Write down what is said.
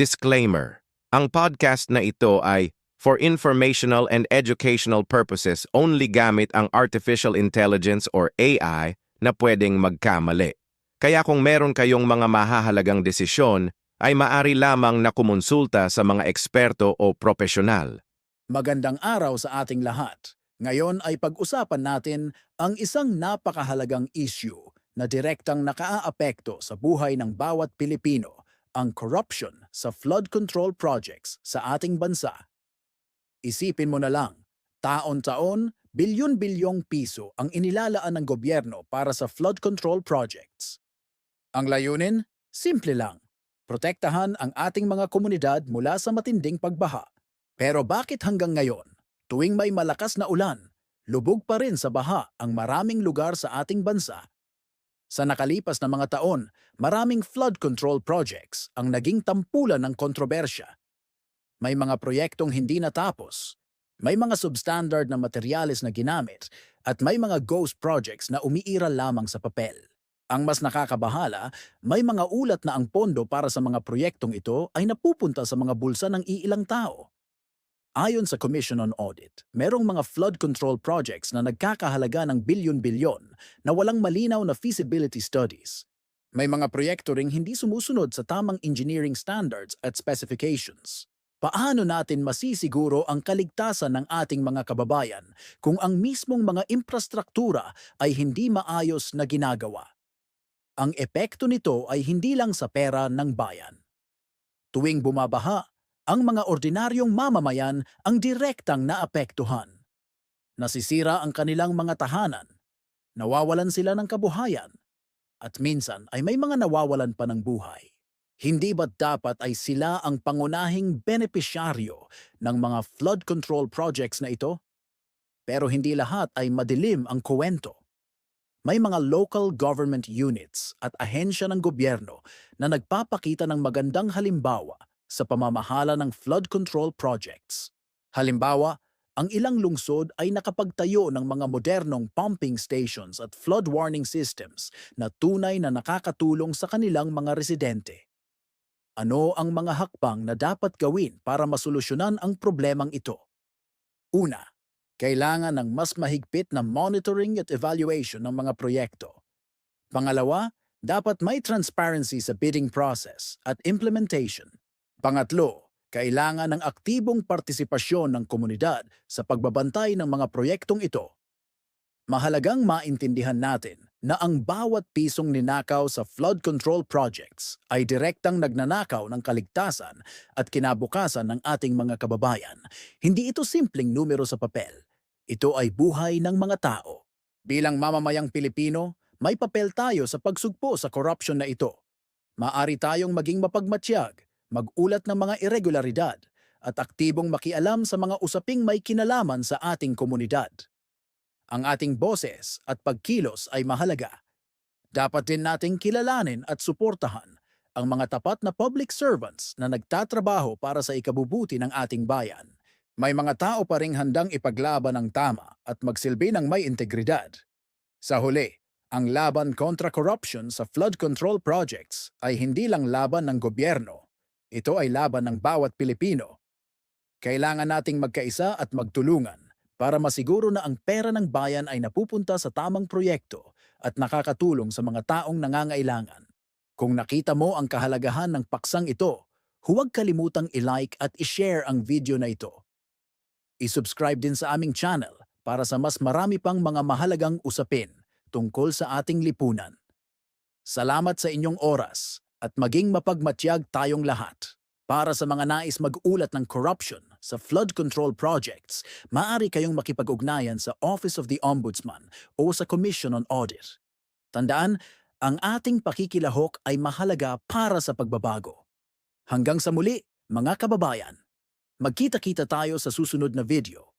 Disclaimer. Ang podcast na ito ay for informational and educational purposes only gamit ang artificial intelligence or AI na pwedeng magkamali. Kaya kung meron kayong mga mahahalagang desisyon, ay maari lamang na kumonsulta sa mga eksperto o profesional. Magandang araw sa ating lahat. Ngayon ay pag-usapan natin ang isang napakahalagang issue na direktang nakaaapekto sa buhay ng bawat Pilipino, ang corruption sa flood control projects sa ating bansa. Isipin mo na lang, taon-taon, bilyon-bilyong piso ang inilalaan ng gobyerno para sa flood control projects. Ang layunin? Simple lang. Protektahan ang ating mga komunidad mula sa matinding pagbaha. Pero bakit hanggang ngayon, tuwing may malakas na ulan, lubog pa rin sa baha ang maraming lugar sa ating bansa? Sa nakalipas na mga taon, maraming flood control projects ang naging tampulan ng kontrobersya. May mga proyektong hindi natapos, may mga substandard na materyales na ginamit, at may mga ghost projects na umiiral lamang sa papel. Ang mas nakakabahala, may mga ulat na ang pondo para sa mga proyektong ito ay napupunta sa mga bulsa ng iilang tao. Ayon sa Commission on Audit, merong mga flood control projects na nagkakahalaga ng bilyon-bilyon na walang malinaw na feasibility studies. May mga proyekto ring hindi sumusunod sa tamang engineering standards at specifications. Paano natin masisiguro ang kaligtasan ng ating mga kababayan kung ang mismong mga infrastruktura ay hindi maayos na ginagawa? Ang epekto nito ay hindi lang sa pera ng bayan. Tuwing bumabaha, ang mga ordinaryong mamamayan ang direktang naapektuhan. Nasisira ang kanilang mga tahanan, nawawalan sila ng kabuhayan, at minsan ay may mga nawawalan pa ng buhay. Hindi ba't dapat ay sila ang pangunahing benepisyaryo ng mga flood control projects na ito? Pero hindi lahat ay madilim ang kuwento. May mga local government units at ahensya ng gobyerno na nagpapakita ng magandang halimbawa sa pamamahala ng flood control projects. Halimbawa, ang ilang lungsod ay nakapagtayo ng mga modernong pumping stations at flood warning systems na tunay na nakakatulong sa kanilang mga residente. Ano ang mga hakbang na dapat gawin para masolusyonan ang problemang ito? Una, kailangan ng mas mahigpit na monitoring at evaluation ng mga proyekto. Pangalawa, dapat may transparency sa bidding process at implementation. Pangatlo, kailangan ng aktibong partisipasyon ng komunidad sa pagbabantay ng mga proyektong ito. Mahalagang maintindihan natin na ang bawat pisong ninakaw sa flood control projects ay direktang nagnanakaw ng kaligtasan at kinabukasan ng ating mga kababayan. Hindi ito simpleng numero sa papel. Ito ay buhay ng mga tao. Bilang mamamayang Pilipino, may papel tayo sa pagsugpo sa corruption na ito. Maari tayong maging mapagmatsyag, magulat ng mga irregularidad, at aktibong makialam sa mga usaping may kinalaman sa ating komunidad. Ang ating boses at pagkilos ay mahalaga. Dapat din nating kilalanin at suportahan ang mga tapat na public servants na nagtatrabaho para sa ikabubuti ng ating bayan. May mga tao pa ring handang ipaglaban ng tama at magsilbi ng may integridad. Sa huli, ang laban kontra corruption sa flood control projects ay hindi lang laban ng gobyerno. Ito ay laban ng bawat Pilipino. Kailangan nating magkaisa at magtulungan para masiguro na ang pera ng bayan ay napupunta sa tamang proyekto at nakakatulong sa mga taong nangangailangan. Kung nakita mo ang kahalagahan ng paksang ito, huwag kalimutang i-like at i-share ang video na ito. I-subscribe din sa aming channel para sa mas marami pang mga mahalagang usapin tungkol sa ating lipunan. Salamat sa inyong oras at maging mapagmatyag tayong lahat. Para sa mga nais mag-ulat ng corruption sa flood control projects, maaari kayong makipag-ugnayan sa Office of the Ombudsman o sa Commission on Audit. Tandaan, ang ating pakikilahok ay mahalaga para sa pagbabago. Hanggang sa muli, mga kababayan, magkita-kita tayo sa susunod na video.